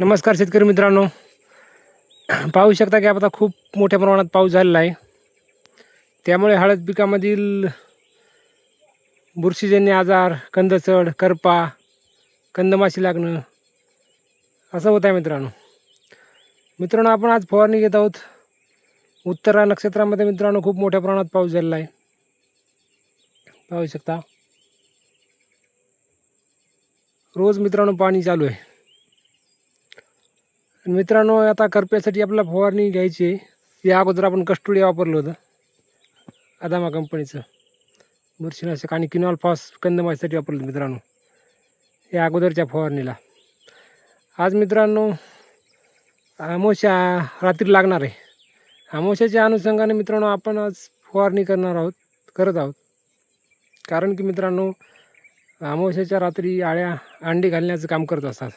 नमस्कार शेतकरी मित्रांनो. पाहू शकता की आता खूप मोठ्या प्रमाणात पाऊस झालेला आहे. त्यामुळे हळद पिकामधील बुरशीजन्य आजार कंदचड करपा कंदमाशी लागणं असं होत आहे मित्रांनो. मित्रांनो आपण आज फवारणी घेत आहोत. उत्तरा नक्षत्रामध्ये मित्रांनो खूप मोठ्या प्रमाणात पाऊस झालेला आहे. पाहू शकता. रोज मित्रांनो पाणी चालू आहे. मित्रांनो आता करप्यासाठी आपल्याला फवारणी घ्यायची आहे. या अगोदर आपण कस्टुडिया वापरलं होतं अदामा कंपनीचं. बुरशीनाशक आणि किनॉल फॉस कंदमाशीसाठी वापरलं मित्रांनो या अगोदरच्या फवारणीला. आज मित्रांनो आमोशा रात्री लागणार आहे. आमोशाच्या अनुषंगाने मित्रांनो आपण आज फवारणी करणार आहोत करत आहोत. कारण की मित्रांनो आमोशाच्या रात्री आळ्या अंडी घालण्याचं काम करत असतात.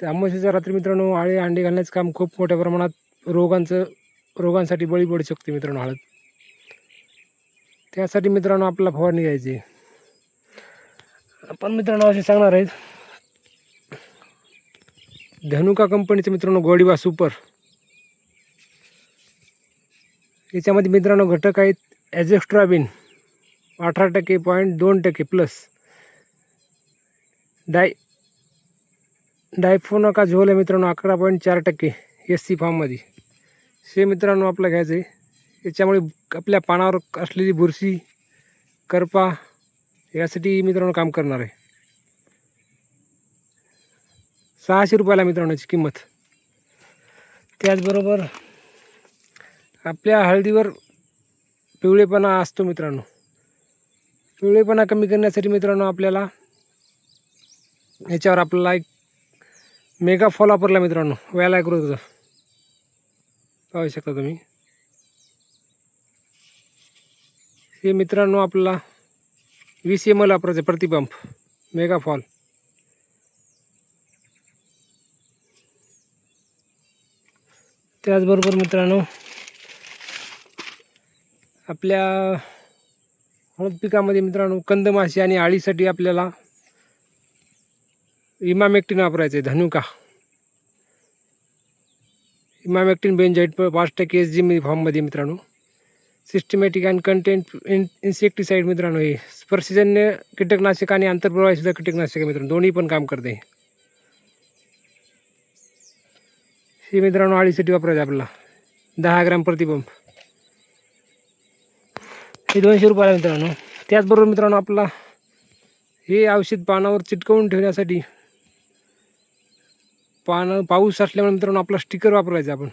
तर अमावस्याच्या रात्री मित्रांनो आळे अंडी घालण्याचं काम खूप मोठ्या प्रमाणात रोगांचं रोगांसाठी बळी पडू शकते मित्रांनो हळद. त्यासाठी मित्रांनो आपल्याला फवारणी घ्यायची आपण मित्रांनो असे सांगणार आहेत. धनुका कंपनीचं मित्रांनो गोडीवा सुपर. याच्यामध्ये मित्रांनो घटक आहेत ॲझेक्स्ट्राबिन अठरा टक्के पॉईंट दोन टक्के प्लस डाय डायफोनका झोल आहे मित्रांनो अकरा पॉईंट चार टक्के एस सी फॉर्ममध्ये हे मित्रांनो आपलं घ्यायचं आहे. याच्यामुळे आपल्या पानावर असलेली बुरशी करपा यासाठी मित्रांनो काम करणार आहे. सहाशे रुपयाला मित्रांनो याची किंमत. त्याचबरोबर आपल्या हळदीवर पिवळेपणा असतो मित्रांनो. पिवळेपणा कमी करण्यासाठी मित्रांनो आपल्याला याच्यावर आपल्याला एक मेगा फॉल वापरला मित्रांनो व्याला ॲग्रोचं पाहू शकता तुम्ही. हे मित्रांनो आपला वीस एम एल वापरायचं प्रतिपंप मेगा फॉल. त्याचबरोबर मित्रांनो आपल्या हळद पिकामध्ये मित्रांनो कंदमाशी आणि आळीसाठी आपल्याला इमामेक्टिन वापरायचं आहे धनुका इमामेक्टिन बेंजाईट पाच टक्के एस जी फॉर्ममध्ये मित्रांनो systematic and content in insecticide मित्रांनो हे स्पर्शजन्य कीटकनाशक आणि आंतरप्रवाहीसुद्धा कीटकनाशक आहे मित्रांनो दोन्ही पण काम करते हे मित्रांनो आळीसाठी वापरायचं आपल्याला दहा ग्रॅम प्रतिपंप हे दोनशे रुपयाला मित्रांनो त्याचबरोबर मित्रांनो आपला हे औषध पानावर चिटकवून ठेवण्यासाठी पानं पाऊस असल्यामुळे मित्रांनो आपला स्टिकर वापरायचा आपण.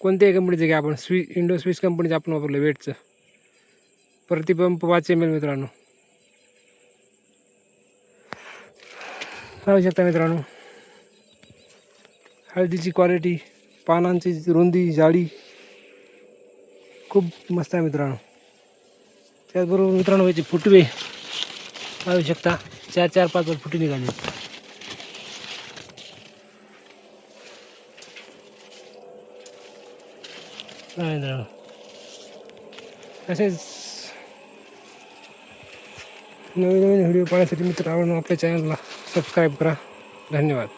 कोणत्याही कंपनीचं घ्या आपण. स्वी इंडो स्विस कंपनीचं आपण वापरलं वेटचं प्रतिपंप पाच एम एल मित्रांनो. पाहू शकता मित्रांनो. हळदीची क्वालिटी पानांची रुंदी जाडी खूप मस्त आहे मित्रांनो. त्याचबरोबर मित्रांनो याचे फुटवे पाहू शकता. चार चार पाच पाच फुटे निघाले. हा असेच तसेच नवीन नवीन व्हिडिओ पाहण्यासाठी मित्रांनो आपल्या चॅनलला सबस्क्राईब करा. धन्यवाद.